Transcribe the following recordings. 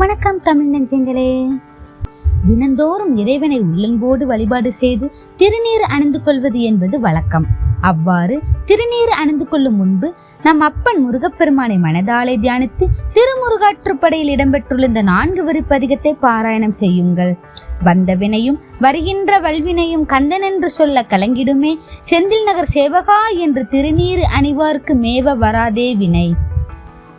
வணக்கம் தமிழ் நெஞ்சங்களே. தினந்தோறும் இறைவனை உள்ளன்போடு வழிபாடு செய்து திருநீர் அணிந்து கொள்வது என்பது வழக்கம். அவ்வாறு திருநீர் அணிந்து கொள்ளும் முன்பு நம் அப்பன் முருகப்பெருமானை மனதாலே தியானித்து திருமுருகாற்றுப்படையில் இடம்பெற்றுள்ள இந்த நான்கு வரி பதிகத்தை பாராயணம் செய்யுங்கள். வந்த வினையும் வருகின்ற வல்வினையும் கந்தன் என்று சொல்ல கலங்கிடுமே செந்தில் நகர் சேவகா என்று திருநீர் அணிவார்க்கு மேவ வராதே வினை.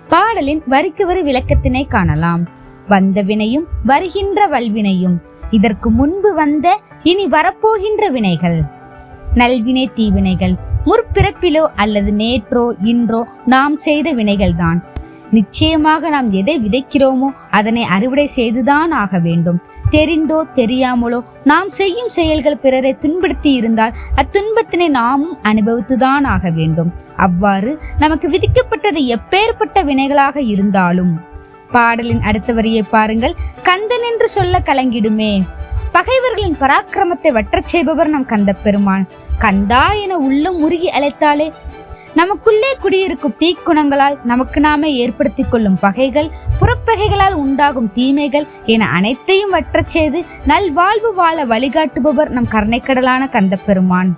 பாடலின் வரிக்கு வரி விளக்கத்தினை காணலாம். வந்த வினையும் வருகின்ற வல்வினையும். இதற்கு முன்பு வந்த இனி வரப்போகின்ற வினைகள். நல்வினை தீவினைகள் முற்பிறப்பிலோ அல்லது நேற்றோ இன்றோ நாம் செய்த வினைகள்தான். நிச்சயமாக நாம் எதை விதைக்கிறோமோ அதனை அறுவடை செய்துதான் ஆக வேண்டும். தெரிந்தோ தெரியாமலோ நாம் செய்யும் செயல்கள் பிறரை துன்படுத்தி இருந்தால் அத்துன்பத்தினை நாமும் அனுபவித்துதான் ஆக வேண்டும். அவ்வாறு நமக்கு விதிக்கப்பட்டது எப்பேற்பட்ட வினைகளாக இருந்தாலும். பாடலின் அடுத்த வரியை பாருங்கள். கந்தன் என்று சொல்ல கலங்கிடுமே. பகைவர்களின் பராக்கிரமத்தை வற்றச் செய்பவர் நம் கந்த பெருமான் கந்தா என உள்ளம் உருகி அழைத்தாலே நமக்குள்ளே குடியிருக்கும் தீக்குணங்களால் நமக்கு நாமே ஏற்படுத்திக் கொள்ளும் பகைகள் புறப்பகைகளால் உண்டாகும் தீமைகள் என அனைத்தையும் வற்றச் செய்து நல்வாழ்வு வாழ வழிகாட்டுபவர் நம் கருணைக்கடலான கந்த பெருமான்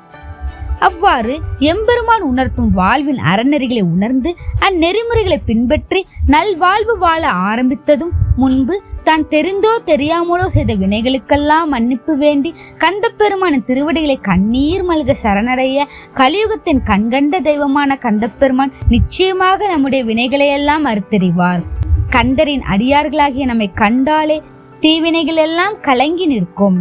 அவ்வாறு எம்பெருமான் உணர்த்தும் வாழ்வின் அறநெறிகளை உணர்ந்து அந்நெறிமுறைகளை பின்பற்றி நல்வாழ்வு வாழ ஆரம்பித்ததும் முன்பு தான் தெரிந்தோ தெரியாமலோ செய்த வினைகளுக்கெல்லாம் மன்னிப்பு வேண்டி கந்த பெருமானின் திருவடிகளை கண்ணீர் மல்க சரணடைய கலியுகத்தின் கண்கண்ட தெய்வமான கந்தப்பெருமான் நிச்சயமாக நம்முடைய வினைகளையெல்லாம் அறுத்தறிவார். கந்தரின் அடியார்களாகிய நம்மை கண்டாலே தீவினைகள் எல்லாம் கலங்கி நிற்கும்.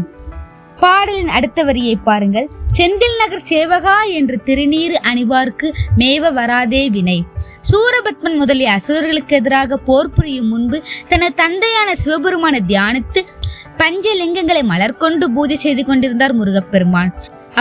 பாடலின் அடுத்த வரியை பாருங்கள். செந்தில் நகர் சேவகா என்று திருநீறு அணிவார்க்கு மேவ வராதே வினை. சூரபத்மன் முதலிய அசுரர்களுக்கு எதிராக போர் புரியும் முன்பு தனது தந்தையான சிவபெருமானை தியானித்து பஞ்சலிங்கங்களை மலர் கொண்டு பூஜை செய்து கொண்டிருந்தார் முருகப்பெருமான்.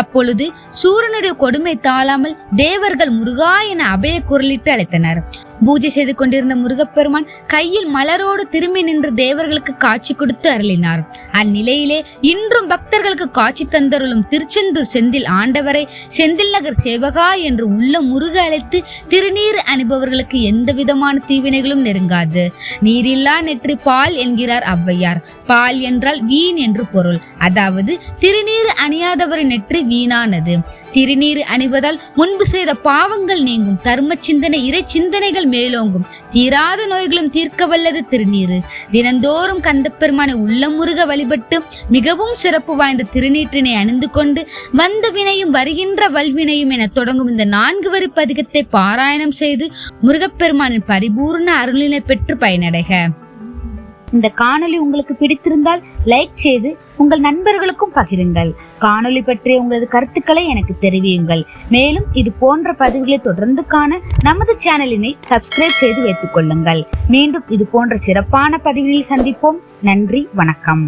அப்பொழுது சூரனுடைய கொடுமை தாழாமல் தேவர்கள் முருகா என அபய குரலிட்டு அழைத்தனர். பூஜை செய்து கொண்டிருந்த முருகப்பெருமான் கையில் மலரோடு திரும்பி நின்று தேவர்களுக்கு காட்சி கொடுத்து அருளினார். அந்நிலையிலே இன்றும் பக்தர்களுக்கு காட்சி தந்தருளும் திருச்செந்தூர் செந்தில் ஆண்டவரை செந்தில் நகர் சேவகா என்று உள்ள முருக அழைத்து திருநீர் அணிபவர்களுக்கு எந்த விதமான தீவினைகளும் நெருங்காது. நீரில்லா நெற்றி பால் என்கிறார் ஔவையார். பால் என்றால் வீண் என்று பொருள். அதாவது திருநீர் அணியாதவரின் நெற்றி வீணானது. திருநீர் அணிவதால் முன்பு செய்த பாவங்கள் நீங்கும். தர்ம சிந்தனை இறை சிந்தனைகள் மேலோங்கும். தீராத நோய்களும் தீர்க்க வல்லது திருநீரு தினந்தோறும் கந்தப்பெருமானை உள்ளமுருக வழிபட்டு மிகவும் சிறப்பு வாய்ந்த திருநீற்றினை அணிந்து கொண்டு வந்த வினையும் வருகின்ற வல்வினையும் என தொடங்கும் இந்த நான்கு வரி பதிகத்தை பாராயணம் செய்து முருகப்பெருமானின் பரிபூர்ண அருளினை பெற்று பயனடைக. இந்த காணொளி உங்களுக்கு பிடித்திருந்தால் லைக் செய்து உங்கள் நண்பர்களுக்கும் பகிருங்கள். காணொளி பற்றிய உங்களது கருத்துக்களை எனக்கு தெரிவியுங்கள். மேலும் இது போன்ற பதிவுகளை தொடர்ந்து காண நமது சேனலினை சப்ஸ்கிரைப் செய்து வைத்துக் கொள்ளுங்கள். மீண்டும் இது போன்ற சிறப்பான பதிவினில் சந்திப்போம். நன்றி வணக்கம்.